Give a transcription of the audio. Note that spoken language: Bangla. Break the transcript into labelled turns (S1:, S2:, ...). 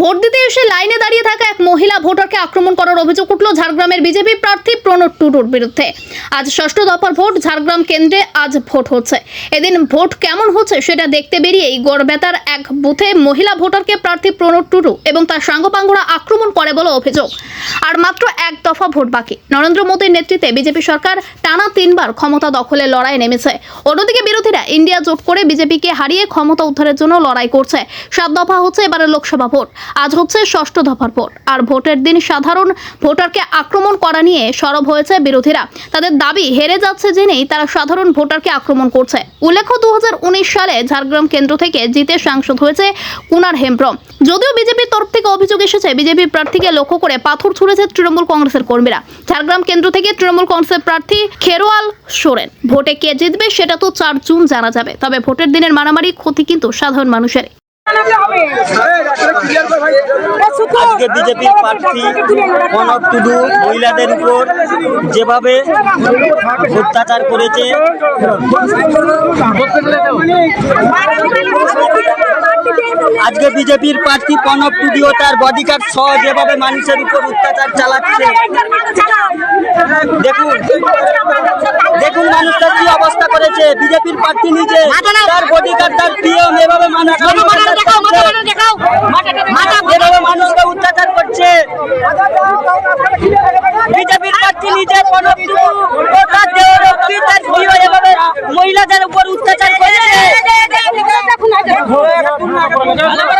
S1: ভোট দিতে এসে লাইনে দাঁড়িয়ে থাকা এক মহিলা ভোটারকে আক্রমণ করার অভিযোগ উঠল ঝাড়গ্রামের বিজেপি প্রার্থী প্রণব টুডুর বিরুদ্ধে। আজ ষষ্ঠ দফার ভোট ঝাড়গ্রাম কেন্দ্রে আজ ভোট হচ্ছে। এদিন ভোট কেমন হচ্ছে সেটা দেখতে বেরিয়েই গড়বেতার এক বুথে মহিলা ভোটারকে প্রার্থী প্রণব টুডু এবং তার সাঙ্গপাঙ্গরা আক্রমণ করে বলে অভিযোগ। আর মাত্র এক দফা ভোট বাকি। নরেন্দ্র মোদীর নেতৃত্বে বিজেপি সরকার টানা তিনবার ক্ষমতা দখলে লড়াই নেমেছে। অন্যদিকে বিরোধীরা ইন্ডিয়া জোট করে বিজেপিকে হারিয়ে ক্ষমতা উদ্ধারের জন্য লড়াই করছে। সাত দফা হচ্ছে এবারে লোকসভা ভোট, আজ হচ্ছে ষষ্ঠ দফার ভোট। আর ভোটের দিন সাধারণ ভোটারকে আক্রমণ করা নিয়ে সরব হয়েছে বিরোধীরা। তাদের দাবি হেরে যাচ্ছে জেনেই তারা সাধারণ ভোটারকে আক্রমণ করছে। উল্লেখ্য দু হাজার উনিশ সালে ঝাড়গ্রাম কেন্দ্র থেকে জিতে সাংসদ হয়েছে কুনার হেমব্রম। যদিও বিজেপির তরফ থেকে অভিযোগ এসেছে বিজেপি প্রার্থীকে লক্ষ্য করে পাথর ছুঁড়েছে তৃণমূল কংগ্রেসের কর্মীরা। ঝাড়গ্রাম কেন্দ্র থেকে তৃণমূল কংগ্রেসের প্রার্থী খেরোয়াল সোরেন। ভোটে কে জিতবে সেটা তো চার জুন জানা যাবে। তবে ভোটের দিনের মারামারি ক্ষতি কিন্তু সাধারণ মানুষের
S2: আজকে বিজেপির প্রার্থী প্রণব টুডু মহিলাদের উপর যেভাবে অত্যাচার করেছে আজকে বিজেপির প্রার্থী প্রণব টুডু ও তার বডিগার্ড সহ যেভাবে মানুষের উপর অত্যাচার চালাচ্ছে দেখুন দেখুন মানুষটার কি অবস্থা করেছে বিজেপির প্রার্থী নিজে তার বডিগার্ড তার পিএম এভাবে মানুষ এভাবে মানুষকে অত্যাচার করছে বিজেপির প্রার্থী নিজে প্রণব তার এভাবে মহিলাদের উপর অত্যাচার করেছে 我们家。